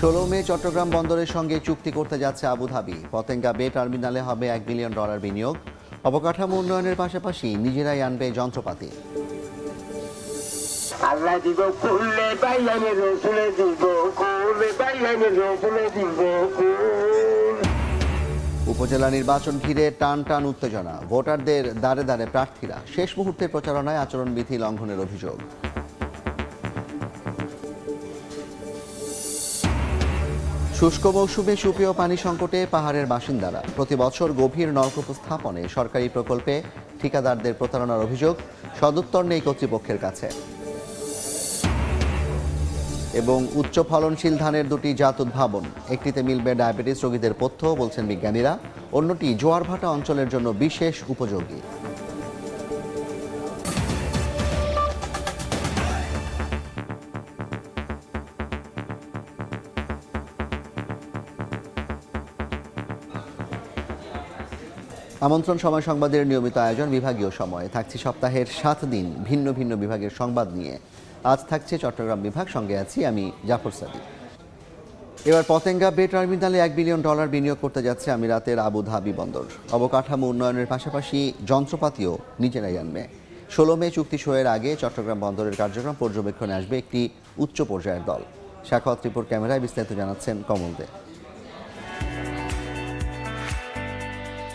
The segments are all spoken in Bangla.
ষোলো মে চট্টগ্রাম বন্দরের সঙ্গে চুক্তি করতে যাচ্ছে আবুধাবি পতেঙ্গা বে টার্মিনালে হবে এক বিলিয়ন ডলার বিনিয়োগ। অবকাঠামো উন্নয়নের পাশাপাশি নিজেরাই আনবে যন্ত্রপাতি। আল্লাহ দিব কুলে বাইলানে রসুলে দিব কুলে বাইলানে রসুলে দিব উপজেলা নির্বাচন ঘিরে টান টান উত্তেজনা। ভোটারদের দাঁড়ে দাঁড়ে প্রার্থীরা। শেষ মুহূর্তে প্রচারণায় আচরণবিধি লঙ্ঘনের অভিযোগ। শুষ্ক মৌসুমে সুপেয় পানি সংকটে পাহাড়ের বাসিন্দারা। প্রতি বছর গভীর নলকূপ স্থাপনে সরকারি প্রকল্পে ঠিকাদারদের প্রতারণার অভিযোগ, সদুত্তর নেই কর্তৃপক্ষের কাছে। এবং উচ্চ ফলনশীল ধানের দুটি জাত উদ্ভাবন, একটিতে মিলবে ডায়াবেটিস রোগীদের পথ্য, বলছেন বিজ্ঞানীরা। অন্যটি জোয়ারভাটা অঞ্চলের জন্য বিশেষ উপযোগী। আমন্ত্রণ সময় সংবাদের নিয়মিত আয়োজন বিভাগীয় সময়। থাকছে সপ্তাহের সাত দিন ভিন্ন ভিন্ন বিভাগের সংবাদ নিয়ে। আজ থাকছে চট্টগ্রাম বিভাগ, সঙ্গে আছি আমি জাফর সাদিক। এবার পতেঙ্গা বে টার্মিনালে এক বিলিয়ন ডলার বিনিয়োগ করতে যাচ্ছে আমিরাতের আবু ধাবি বন্দর। অবকাঠামো উন্নয়নের পাশাপাশি যন্ত্রপাতিও নিজেরাই আনবে। ষোলো মে চুক্তি সইয়ের আগে চট্টগ্রাম বন্দরের কার্যক্রম পর্যবেক্ষণে আসবে একটি উচ্চ পর্যায়ের দল। শাখা ত্রিপুর ক্যামেরায় বিস্তারিত জানাচ্ছেন কমল দে।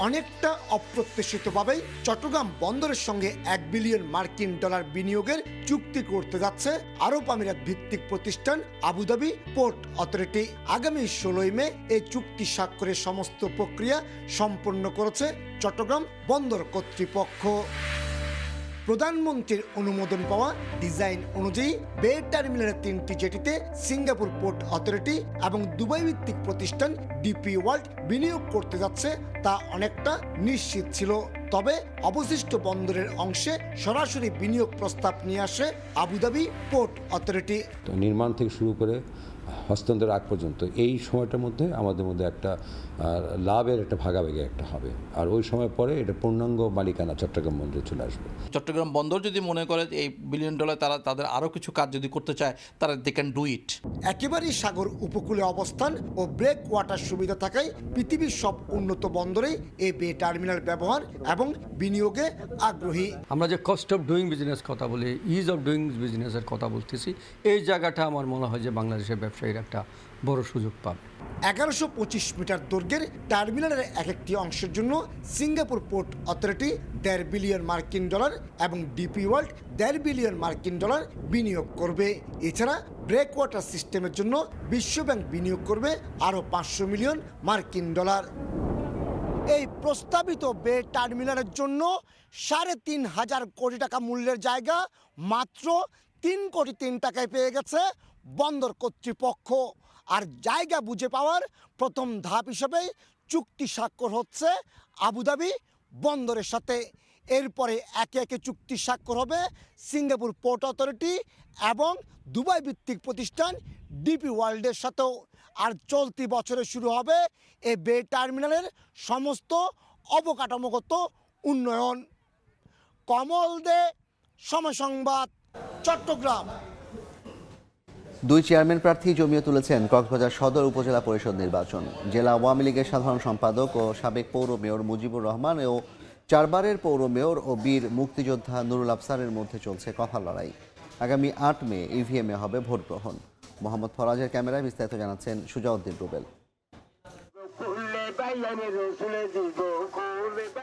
অনেকটা অপ্রত্যাশিতভাবেই চট্টগ্রাম বন্দরের সঙ্গে এক বিলিয়ন মার্কিন ডলার বিনিয়োগের চুক্তি করতে যাচ্ছে আরব আমিরাত ভিত্তিক প্রতিষ্ঠান আবুধাবি পোর্ট অথরিটি। আগামী ষোলোই মে এই চুক্তি স্বাক্ষরের সমস্ত প্রক্রিয়া সম্পন্ন করেছে চট্টগ্রাম বন্দর কর্তৃপক্ষ। প্রধানমন্ত্রীর অনুমোদন পাওয়া ডিজাইন অনুযায়ী বে টার্মিনালের তিনটি জেটিতে সিঙ্গাপুর পোর্ট অথরিটি এবং দুবাই ভিত্তিক প্রতিষ্ঠান ডিপি ওয়ার্ল্ড বিনিয়োগ করতে যাচ্ছে তা অনেকটা নিশ্চিত ছিল। তবে অবশিষ্ট বন্দরের অংশে সরাসরি বিনিয়োগ প্রস্তাব নিয়ে আসে আবুধাবি পোর্ট অথরিটি। নির্মাণ থেকে শুরু করে হস্তান্তর আগ পর্যন্ত। এই সময়টার মধ্যে আমাদের মধ্যে একটা লাভের একটা ভাগাভাগি একটা হবে। আর ওই সময় পরে এটা পূর্ণাঙ্গ মালিকানা চট্টগ্রাম বন্দরে চলে আসবে। চট্টগ্রাম বন্দর যদি মনে করে যে এই বিলিয়ন ডলার তারা তাদের আরও কিছু কাজ যদি করতে চায় তারা দে ক্যান ডু ইট একেবারেই সাগর উপকূলে অবস্থান ও ব্রেক ওয়াটার সুবিধা থাকায় পৃথিবীর সব উন্নত বন্দরেই এই বে টার্মিনাল ব্যবহার এবং বিনিয়োগে আগ্রহী। আমরা যে কস্ট অফ ডুইং বিজনেস কথা বলি ইজ অফ ডুইং বিজনেসের কথা বলতেছি এই জায়গাটা আমার মনে হয় যে বাংলাদেশের ব্যবসায়ীর একটা বড় সুযোগ পাবে। এগারোশো পঁচিশ মিটার দৈর্ঘ্যের টার্মিনালের এক একটি অংশের জন্য সিঙ্গাপুর পোর্ট অথরিটি দেড় বিলিয়ন মার্কিন ডলার এবং ডিপি ওয়ার্ল্ড দেড় বিলিয়ন মার্কিন ডলার বিনিয়োগ করবে। এছাড়া ব্রেক ওয়াটার সিস্টেমের জন্য বিশ্বব্যাংক বিনিয়োগ করবে আরও পাঁচশো মিলিয়ন মার্কিন ডলার। এই প্রস্তাবিত বে টার্মিনালের জন্য সাড়ে তিন হাজার কোটি টাকা মূল্যের জায়গা মাত্র তিন কোটি তিন টাকায় পেয়ে গেছে বন্দর কর্তৃপক্ষ আর জায়গা বুঝে পাওয়ার প্রথম ধাপ হিসেবে চুক্তি স্বাক্ষর হচ্ছে আবুধাবি বন্দরের সাথে। এরপরে একে একে চুক্তি স্বাক্ষর হবে সিঙ্গাপুর পোর্ট অথরিটি এবং দুবাই ভিত্তিক প্রতিষ্ঠান ডিপি ওয়ার্ল্ডের সাথেও। আর চলতি বছরে শুরু হবে এ বে টার্মিনালের সমস্ত অবকাঠামোগত উন্নয়ন। কমল দে, সময় সংবাদ, চট্টগ্রাম। দুই চেয়ারম্যান প্রার্থী জমিয়ে তুলেছেন কক্সবাজার সদর উপজেলা পরিষদ নির্বাচন। জেলা আওয়ামী লীগের সাধারণ সম্পাদক ও সাবেক পৌর মেয়র মুজিবুর রহমান ও চারবারের পৌর মেয়র ও বীর মুক্তিযোদ্ধা নুরুল আফসারের মধ্যে চলছে কথা লড়াই। আগামী আট মে ইভিএমে হবে ভোট গ্রহণ মোহাম্মদ ফরাজের ক্যামেরায় বিস্তারিত জানাচ্ছেন সুজাউদ্দিন রুবেল।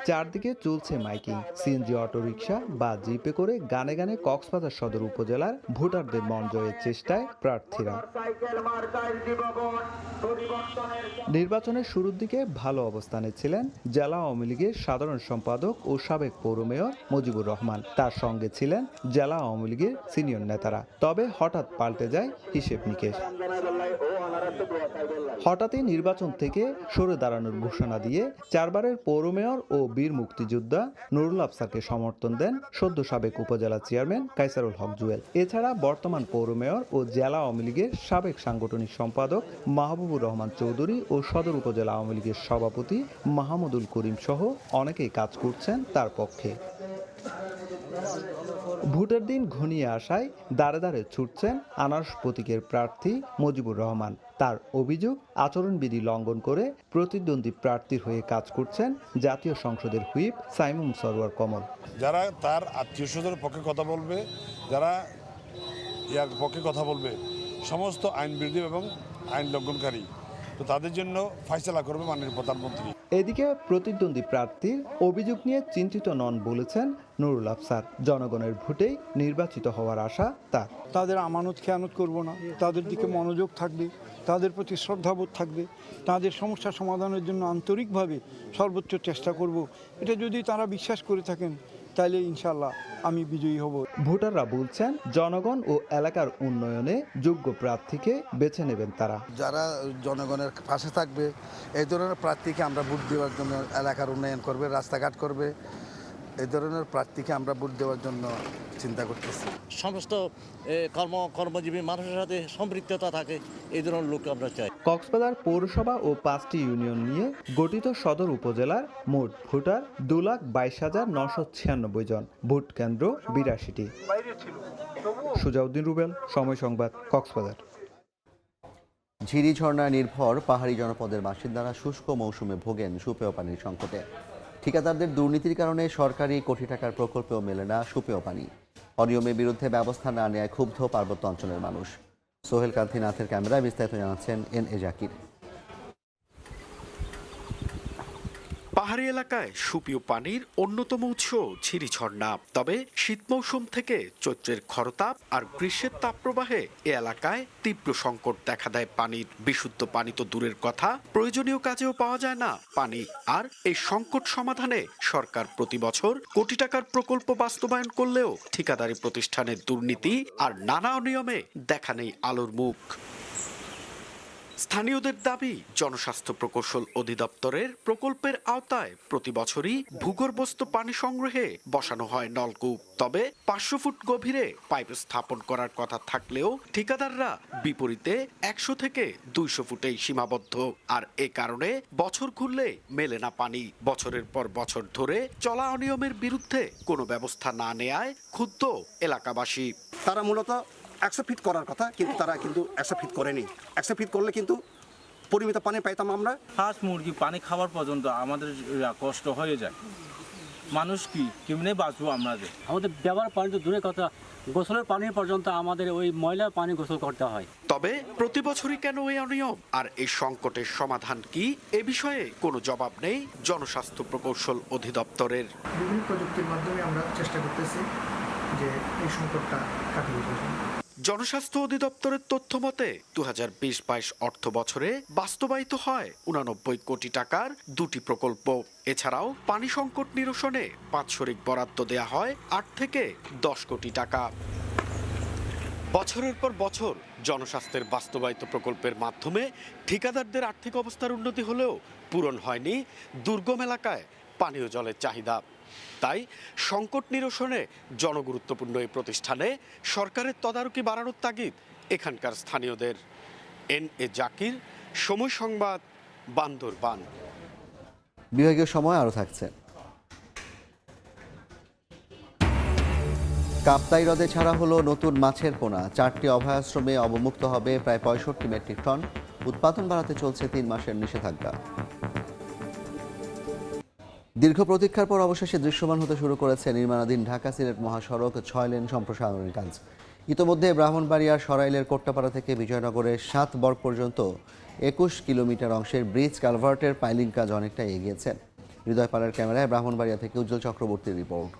চারদিকে চলছে মাইকিং, সিএনজি অটোরিকশা বা জিপে করে গানে গানে কক্সবাজার সদর উপজেলার ভোটারদের মন জয়ের চেষ্টায় প্রার্থীরা। নির্বাচনের শুরুর দিকে ভালো অবস্থানে ছিলেন জেলা আওয়ামী লীগের সাধারণ সম্পাদক ও সাবেক পৌর মেয়র মুজিবুর রহমান। তার সঙ্গে ছিলেন জেলা আওয়ামী লীগের সিনিয়র নেতারা। তবে হঠাৎ পাল্টে যায় হিসেব নিকেশ। হঠাৎই নির্বাচন থেকে সরে দাঁড়ানোর ঘোষণা দিয়ে চারবারের পৌর মেয়র ও বীর মুক্তিযোদ্ধা নুরুল আফসারকে সমর্থন দেন সদ্য সাবেক উপজেলা চেয়ারম্যান কাইসারুল হক জুয়েল। এছাড়া বর্তমান পৌর মেয়র ও জেলা আওয়ামী লীগের সাবেক সাংগঠনিক সম্পাদক মাহবুবুর রহমান চৌধুরী ও সদর উপজেলা আওয়ামী লীগের সভাপতি মাহমুদুল করিম সহ অনেকেই কাজ করছেন তার পক্ষে। ভোটের দিন ঘনিয়ে আসায় দাঁড়ে দাঁড়ে ছুটছেন আনারস প্রতীকের প্রার্থী মুজিবুর রহমান। তার অভিযোগ, আচরণবিধি লঙ্ঘন করে প্রতিদ্বন্দ্বী প্রার্থীর হয়ে কাজ করছেন জাতীয় সংসদের হুইপ সাইমুম সরওয়ার কমল। যারা তার আত্মীয় স্বজনের পক্ষে কথা বলবে, যারা ইয়ার পক্ষে কথা বলবে, সমস্ত আইন বিরোধী এবং আইন লঙ্ঘনকারী, তো তাদের জন্য ফাইসলা করবে মাননীয় প্রধানমন্ত্রী। এদিকে প্রতিদ্বন্দ্বী প্রার্থীর অভিযোগ নিয়ে চিন্তিত নন বলেছেন নুরুল আফসার। জনগণের ভোটেই নির্বাচিত হওয়ার আশা তার। তাদের আমানত খেয়ানত করব না। তাদের দিকে মনোযোগ থাকবে, তাদের প্রতি শ্রদ্ধাবোধ থাকবে, তাদের সমস্যা সমাধানের জন্য আন্তরিকভাবে সর্বোচ্চ চেষ্টা করব। এটা যদি তারা বিশ্বাস করে থাকেন তাহলে ইনশাল্লাহ আমি বিজয়ী হব। ভোটাররা বলছেন জনগণ ও এলাকার উন্নয়নে যোগ্য প্রার্থীকে বেছে নেবেন তারা। যারা জনগণের পাশে থাকবে এই ধরনের প্রার্থীকে আমরা ভোট দেওয়ার জন্য এলাকার উন্নয়ন করবে রাস্তাঘাট করবে এই ধরনের প্রার্থীকে আমরা ভোট দেওয়ার জন্য চিন্তা করতেছি। সমস্ত এ, কর্ম কর্মজীবী মানুষের সাথে সম্পৃক্ততা থাকে এই ধরনের লোক আমরা চাই। কক্সবাজার পৌরসভা ও পাঁচটি ইউনিয়ন নিয়ে গঠিত সদর উপজেলার মোট ভোটার দু লাখ বাইশ হাজার নশো ছিয়ানব্বই জন। ভোট কেন্দ্র বিরাশিটি। সুজাউদ্দিন রুবেল, সময় সংবাদ, কক্সবাজার। ঝিরি ঝর্ণা নির্ভর পাহাড়ি জনপদের বাসিন্দারা শুষ্ক মৌসুমে ভোগেন সুপেয় পানির সংকটে। ঠিকাদারদের দুর্নীতির কারণে সরকারি কোটি টাকার প্রকল্পেও মেলে না সুপেয় পানি। অনিয়মের বিরুদ্ধে ব্যবস্থা না নেয় ক্ষুব্ধ পার্বত্য অঞ্চলের মানুষ। সোহেল কান্তি নাথের ক্যামেরায় বিস্তারিত জানাচ্ছেন এন এ জাকির। পাহাড়ি এলাকায় সুপীয় পানির অন্যতম উৎস ঝিরিঝর্ণা। তবে শীত মৌসুম থেকে চৈত্রের খরতাপ আর গ্রীষ্মের তাপপ্রবাহে এ এলাকায় তীব্র সংকট দেখা দেয় পানির। বিশুদ্ধ পানি তো দূরের কথা, প্রয়োজনীয় কাজেও পাওয়া যায় না পানি। আর এই সংকট সমাধানে সরকার প্রতি বছর কোটি টাকার প্রকল্প বাস্তবায়ন করলেও ঠিকাদারি প্রতিষ্ঠানের দুর্নীতি আর নানা অনিয়মে দেখা নেই আলোর মুখ। স্থানীয়দের দাবি, জনস্বাস্থ্য প্রকৌশল অধিদপ্তরের প্রকল্পের আওতায় প্রতি বছরই ভূগর্ভস্থ পানি সংগ্রহে বসানো হয় নলকূপ। তবে পাঁচশো ফুট গভীরে পাইপ স্থাপন করার কথা থাকলেও ঠিকাদাররা বিপরীতে একশো থেকে দুইশো ফুটেই সীমাবদ্ধ। আর এ কারণে বছর ঘুরলে মেলে না পানি। বছরের পর বছর ধরে চলা অনিয়মের বিরুদ্ধে কোনো ব্যবস্থা না নেয়ায় ক্ষুব্ধ এলাকাবাসী। তারা মূলত একশো ফিট করার কথা কিন্তু তারা কিন্তু একশো ফিট করেনি। একশো ফিট করলে কিন্তু পরিমিত পানি পাইতাম আমরা। হাঁস মুরগি পানি খাওয়ার পর্যন্ত আমাদের কষ্ট হয়ে যায়। মানুষ কি? কেমনে বাঁচবো আমরা যে? আমাদের ব্যবহার পানি তো দূরে কথা। গোসলের পানি পর্যন্ত আমাদের ওই ময়লা পানি গোসল করতে হয়। তবে প্রতি বছরই কেন এই অনিয়ম? আর এই সংকটের সমাধান কি? এ বিষয়ে কোনো জবাব নেই জনস্বাস্থ্য প্রকৌশল অধিদপ্তরের। বিভিন্ন প্রযুক্তির মাধ্যমে আমরা চেষ্টা করতেছি যে এই সংকটটা কাটিয়ে জনস্বাস্থ্য অধিদপ্তরের তথ্য মতে দু হাজার বিশ বাইশ অর্থ বছরে বাস্তবায়িত হয় উনানব্বই কোটি টাকার দুটি প্রকল্প। এছাড়াও পানি সংকট নিরসনে বাৎসরিক বরাদ্দ দেয়া হয় আট থেকে দশ কোটি টাকা। বছরের পর বছর জনস্বাস্থ্যের বাস্তবায়িত প্রকল্পের মাধ্যমে ঠিকাদারদের আর্থিক অবস্থার উন্নতি হলেও পূরণ হয়নি দুর্গম এলাকায় পানীয় জলের চাহিদা। তাই সংকট নিরসনে জনগুরুত্বপূর্ণ এই প্রতিষ্ঠানে সরকারের তদারকি বাড়ানোর তাগিদ এখানকার স্থানীয়দের। এন এ জাকির, সময় সংবাদ, বান্দরবান। বিভাগীয় সময় আরও থাকছে। কাপ্তাই হ্রদে ছাড়া হলো নতুন মাছের পোনা চারটি অভয়াশ্রমে অবমুক্ত হবে প্রায় পঁয়ষট্টি মেট্রিক টন। উৎপাদন বাড়াতে চলছে তিন মাসের নিষেধাজ্ঞা। দীর্ঘ প্রতীক্ষার পর অবশেষে দৃশ্যমান হতে শুরু করেছে নির্মাণাধীন ঢাকা সিলেট মহাসড়ক ছয় লেন সম্প্রসারণের কাজ। ইতোমধ্যে ব্রাহ্মণবাড়িয়ার সরাইলের কোট্টাপাড়া থেকে বিজয়নগরের সাত বর্গ পর্যন্ত একুশ কিলোমিটার অংশের ব্রিজ কালভার্টের পাইলিং কাজ অনেকটা এগিয়েছে। হৃদয় পাড়ার ক্যামেরায় ব্রাহ্মণবাড়িয়া থেকে উজ্জ্বল চক্রবর্তীর রিপোর্ট।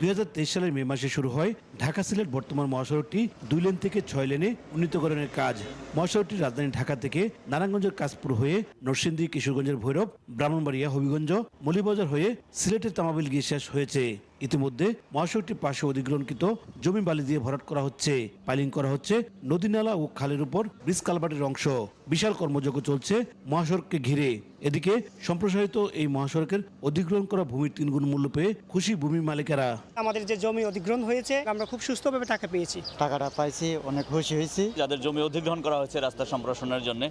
দু হাজার তেইশ সালের মে মাসে শুরু হয় ঢাকা সিলেট বর্তমান মহাসড়কটি দুই লেন থেকে ছয় লেনে উন্নীতকরণের কাজ। মহাসড়কটি রাজধানী ঢাকা থেকে নারায়ণগঞ্জের কাশপুর হয়ে নরসিংদী, কিশোরগঞ্জের ভৈরব, ব্রাহ্মণবাড়িয়া, হবিগঞ্জ, মলিবাজার হয়ে সিলেটের তামাবিল গিয়ে শেষ হয়েছে। ইতিমধ্যে মহাসড়কটির পাশে অধিগ্রহণকৃত জমি বালি দিয়ে ভরাট করা হচ্ছে। পাইলিং করা হচ্ছে নদী নালা ও খালের উপর ব্রিজ কালভার্টের অংশ। বিশাল কর্মযজ্ঞ চলছে মহাসড়ককে ঘিরে। এদিকে সম্প্রসারিত এই মহাসড়কের অধিগ্রহণ করা ভূমির তিন গুণ মূল্য পেয়ে খুশি ভূমি মালিকেরা। আমাদের যে জমি অধিগ্রহণ হয়েছে, আমরা খুব সুস্থভাবে টাকা পেয়েছি। টাকাটা পাইছি অনেক খুশি হয়েছি। যাদের জমি অধিগ্রহণ করা হয়েছে রাস্তা সম্প্রসারণের জন্য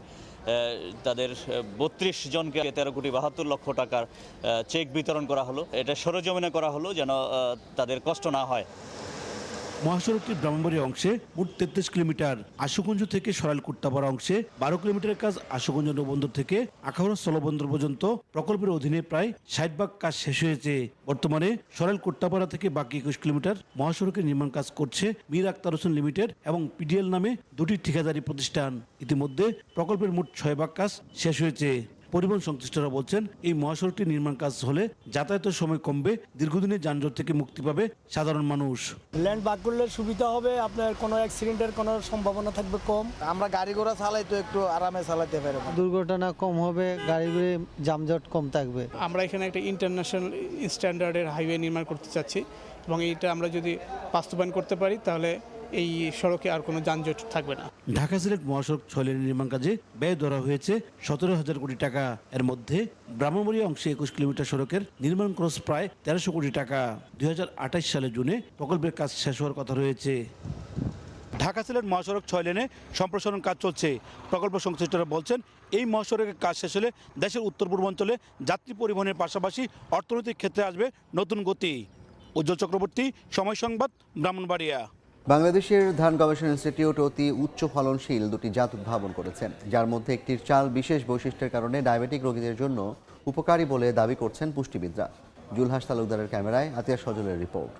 তাদের বত্রিশ জনকে তেরো কোটি বাহাত্তর লক্ষ টাকার চেক বিতরণ করা হলো। এটা সরজমিনে করা হলো যেন তাদের কষ্ট না হয়। মহাসড়কটির ব্রাহ্মণবাড়িয়া অংশে মোট তেত্রিশ কিলোমিটার আশুগঞ্জ থেকে সরাইল কুট্টাপাড়া অংশে বারো কিলোমিটারের কাজ আশুগঞ্জ নৌবন্দর থেকে আখাউড়া স্থলবন্দর পর্যন্ত প্রকল্পের অধীনে প্রায় ষাট ভাগ কাজ শেষ হয়েছে। বর্তমানে সরাইল কুট্টাপাড়া থেকে বাকি একুশ কিলোমিটার মহাসড়কের নির্মাণ কাজ করছে মীর আক্তার হোসেন লিমিটেড এবং পিডিএল নামে দুটি ঠিকাদারি প্রতিষ্ঠান। ইতিমধ্যে প্রকল্পের মোট ছয় ভাগ কাজ শেষ হয়েছে। পরিবহন সংশ্লিষ্টরা বলছেন এই মহাসড়কটি নির্মাণ কাজ হলে যাতায়াতের সময় কমবে দীর্ঘদিনের যানজট থেকে মুক্তি পাবে সাধারণ মানুষ। ল্যান্ড বাক করলে সুবিধা হবে আপনার কোনো অ্যাক্সিডেন্টের কোনো সম্ভাবনা থাকবে কম। আমরা গাড়ি ঘোড়া চালাই তো একটু আরামে চালাতে পারব। দুর্ঘটনা কম হবে গাড়িগুলি যানজট কম থাকবে। আমরা এখানে একটা ইন্টারন্যাশনাল স্ট্যান্ডার্ডের হাইওয়ে নির্মাণ করতে চাচ্ছি এবং এইটা আমরা যদি বাস্তবায়ন করতে পারি তাহলে এই সড়কে আর কোনো যানজট থাকবে না। ঢাকা সিলেট মহাসড়ক ছয় লেনের নির্মাণ কাজে ব্যয় ধরা হয়েছে সতেরো হাজার কোটি টাকা। এর মধ্যে ব্রাহ্মণবাড়িয়া অংশে একুশ কিলোমিটার সড়কের নির্মাণ খরচ প্রায় তেরোশো কোটি টাকা। দুই সালে জুনে প্রকল্পের কাজ শেষ হওয়ার কথা রয়েছে। ঢাকা সিলেট মহাসড়ক ছয় লেনে সম্প্রসারণ কাজ চলছে। প্রকল্প সংশ্লিষ্টরা বলছেন, এই মহাসড়কের কাজ শেষ হলে দেশের উত্তর পূর্বাঞ্চলে যাত্রী পরিবহনের পাশাপাশি অর্থনৈতিক ক্ষেত্রে আসবে নতুন গতি। উজ্জ্বল চক্রবর্তী, সময় সংবাদ, ব্রাহ্মণবাড়িয়া। বাংলাদেশের ধান গবেষণা ইনস্টিটিউট অতি উচ্চ ফলনশীল দুটি জাত উদ্ভাবন করেছেন যার মধ্যে একটির চাল বিশেষ বৈশিষ্ট্যের কারণে ডায়াবেটিক রোগীদের জন্য উপকারী বলে দাবি করছেন পুষ্টিবিদরা। জুলহাস তালুকদারের ক্যামেরায় আতিয়া সজলের রিপোর্ট।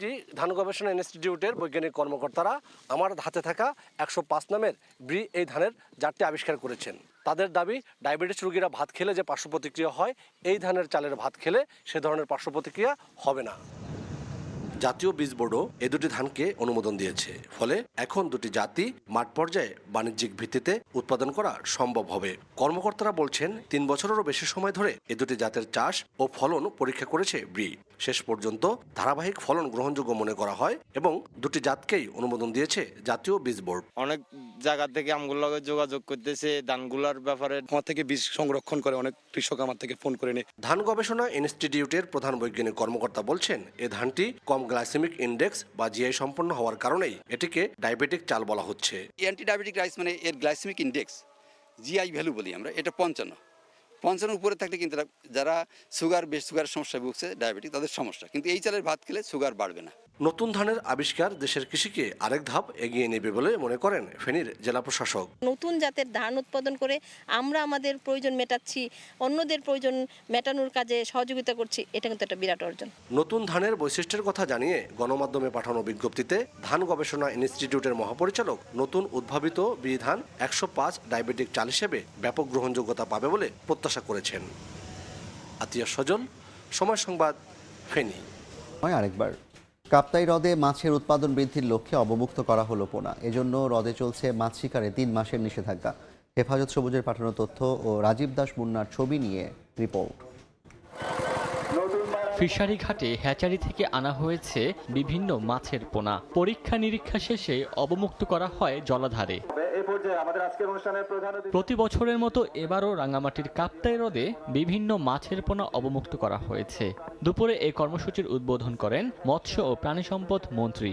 জি ধান গবেষণা ইনস্টিটিউটের বৈজ্ঞানিক কর্মকর্তারা আমার হাতে থাকা একশো পাঁচ নামের ব্রি এই ধানের জাতটি আবিষ্কার করেছেন। তাদের দাবি, ডায়াবেটিস রোগীরা ভাত খেলে যে পার্শ্ব প্রতিক্রিয়া হয়, এই ধানের চালের ভাত খেলে সে ধরনের পার্শ্ব প্রতিক্রিয়া হবে না। জাতীয় বীজ বোর্ডও এ দুটি ধানকে অনুমোদন দিয়েছে। ফলে এখন দুটি জাতি মাঠ পর্যায়ে বাণিজ্যিক ভিত্তিতে উৎপাদন করা সম্ভব হবে। কর্মকর্তারা বলছেন তিন বছরেরও বেশি সময় ধরে এ দুটি জাতের চাষ ও ফলন পরীক্ষা করেছে ব্রি। শেষ পর্যন্ত ধারাবাহিক ফলন গ্রহণযোগ্য মনে করা হয় এবং দুটি জাতকেই অনুমোদন দিয়েছে জাতীয় বীজ বোর্ড। অনেক জায়গা থেকে আমগুলো যোগাযোগ করতেছে ধানগুলার ব্যাপারে আমার থেকে বীজ সংরক্ষণ করে অনেক কৃষক আমার থেকে ফোন করে নেয়। ধান গবেষণা ইনস্টিটিউটের প্রধান বৈজ্ঞানিক কর্মকর্তা বলছেন এ ধানটি কম গ্লাইসেমিক ইন্ডেক্স বা জিআই সম্পন্ন হওয়ার কারণেই এটিকে ডায়াবেটিক চাল বলা হচ্ছে। অ্যান্টি ডায়াবেটিক রাইস মানে এর গ্লাইসেমিক ইন্ডেক্স জিআই ভ্যালু বলি আমরা, এটা পঞ্চান্ন। পঞ্চান্ন উপরে থাকলে কিন্তু যারা সুগার বেশ সুগারের সমস্যায় ভুগছে ডায়াবেটিক তাদের সমস্যা। কিন্তু এই চালের ভাত খেলে সুগার বাড়বে না। নতুন ধানের আবিষ্কার দেশের কৃষিকে আরেক ধাপ এগিয়ে নেবে বলে মনে করেন ফেনীর জেলা প্রশাসক। নতুন জাতের ধান উৎপাদন করে আমরা আমাদের প্রয়োজন মেটাচ্ছি অন্যদের প্রয়োজন মেটানোর কাজে সহযোগিতা করছি এটা কিন্তু একটা বিরাট অর্জন। নতুন ধানের বৈশিষ্ট্যের কথা জানিয়ে গণমাধ্যমে পাঠানো বিজ্ঞপ্তিতে ধান গবেষণা ইনস্টিটিউটের মহাপরিচালক নতুন উদ্ভাবিত বিধান একশো পাঁচ ডায়াবেটিক চাল হিসেবে ব্যাপক গ্রহণযোগ্যতা পাবে বলে প্রত্যাশা করেছেন। আতিয়া সজল সময় সংবাদ ফেনী। হয় আরেকবার। কাপ্তাই হ্রদে মাছের উৎপাদন বৃদ্ধির লক্ষ্যে অবমুক্ত করা হলো পোনা। এজন্য হ্রদে চলছে মাছ শিকারে তিন মাসের নিষেধাজ্ঞা। হেফাজত সবুজের পাঠানো তথ্য ও রাজীব দাস মুন্নার ছবি নিয়ে রিপোর্ট। ফিশারি ঘাটে হ্যাচারি থেকে আনা হয়েছে বিভিন্ন মাছের পোনা। পরীক্ষা নিরীক্ষা শেষে অবমুক্ত করা হয় জলাধারে। প্রতি বছরের মতো এবারও রাঙামাটির কাপ্তাই হ্রদে বিভিন্ন মাছের পোনা অবমুক্ত করা হয়েছে। দুপুরে এই কর্মসূচির উদ্বোধন করেন মৎস্য ও প্রাণী সম্পদ মন্ত্রী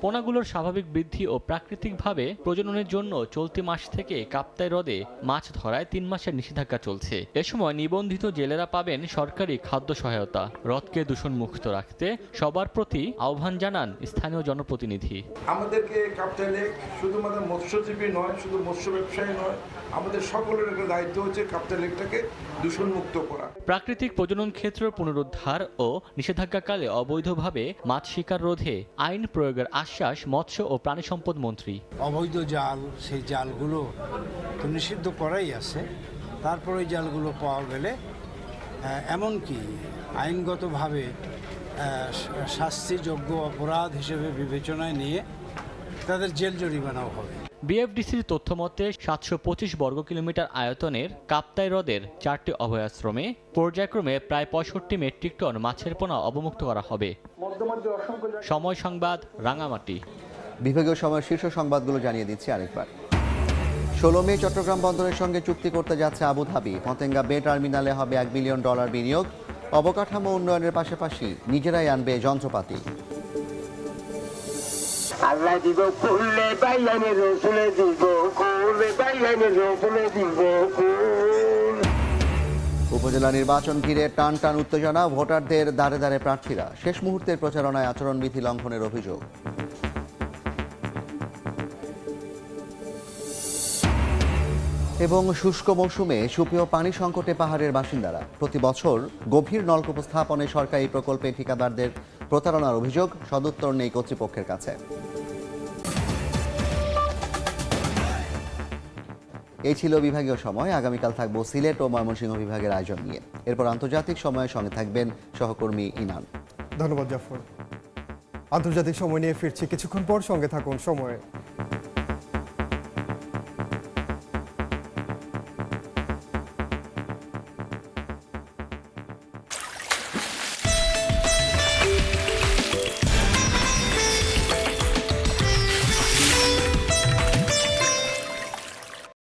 পোনাগুলোর স্বাভাবিক বৃদ্ধি ও প্রাকৃতিকভাবে প্রজননের জন্য চলতি মাস থেকে কাপ্তাই হ্রদে মাছ ধরায় তিন মাসের নিষেধাজ্ঞা চলছে। এ সময় নিবন্ধিত জেলেরা পাবেন সরকারি খাদ্য সহায়তা। হ্রদকে দূষণমুক্ত রাখতে সবার প্রতি আহ্বান জানান স্থানীয় জনপ্রতিনিধি। আমাদেরকে কাপ্তাই লেক শুধুমাত্র মৎস্যজীবী নয় শুধু মৎস্য ব্যবসায়ী নয় আমাদের সকলের একটা দায়িত্ব হচ্ছে কাপ্তাই লেকটাকে দূষণমুক্ত করা। প্রাকৃতিক প্রজনন ক্ষেত্র পুনরুদ্ধার ও নিষেধাজ্ঞাকালে অবৈধভাবে মাছ শিকার রোধে আইন প্রয়োগের আশ্বাস মৎস্য ও প্রাণী সম্পদ মন্ত্রী। অবৈধ জাল, সেই জালগুলো তো নিষিদ্ধ করাই আছে। তারপর ওই জালগুলো পাওয়া গেলে এমনকি আইনগতভাবে শাস্তিযোগ্য অপরাধ হিসেবে বিবেচনায় নিয়ে তাদের জেল জরিমানাও হবে। বিএফডিসির তথ্য মতে সাতশো পঁচিশ বর্গ কিলোমিটার আয়তনের কাপ্তাই হ্রদের চারটি অভয়াশ্রমে পর্যায়ক্রমে প্রায় পঁয়ষট্টি মেট্রিক টন মাছের পোনা অবমুক্ত করা হবে। সময় সংবাদ, রাঙামাটি। বিভাগীয় সময়ের শীর্ষ সংবাদগুলো জানিয়ে দিচ্ছি আরেকবার। ষোলো মে চট্টগ্রাম বন্দরের সঙ্গে চুক্তি করতে যাচ্ছে আবুধাবি। পতেঙ্গা বে টার্মিনালে হবে এক বিলিয়ন ডলার বিনিয়োগ। অবকাঠামো উন্নয়নের পাশাপাশি নিজেরাই আনবে যন্ত্রপাতি। আল্লাহ দিব ফুললে বাইয়ানে রসুলে দিব কোলে বাইয়ানের রসুলে দিব উপজেলা নির্বাচন ঘিরে টান টান উত্তেজনা ভোটারদের দাঁড়ে দাঁড়ে প্রার্থীরা। শেষ মুহূর্তের প্রচারণায় আচরণবিধি লঙ্ঘনের অভিযোগ। এবং শুষ্ক মৌসুমে সুপেয় পানি সংকটে পাহাড়ের বাসিন্দারা। প্রতি বছর গভীর নলকূপ স্থাপনে সরকারি প্রকল্পে ঠিকাদারদের প্রতারণার অভিযোগ, সদুত্তর নেই কর্তৃপক্ষের কাছে। এই ছিল বিভাগীয় সময়। আগামীকাল থাকব সিলেট ও ময়মনসিংহ বিভাগের আয়োজন নিয়ে। এরপর আন্তর্জাতিক সময়ের সঙ্গে থাকবেন সহকর্মী ইনান ধন্যবাদ, জাফর। আন্তর্জাতিক সময় নিয়ে ফিরছি কিছুক্ষণ পর সঙ্গে থাকুন সময়ে।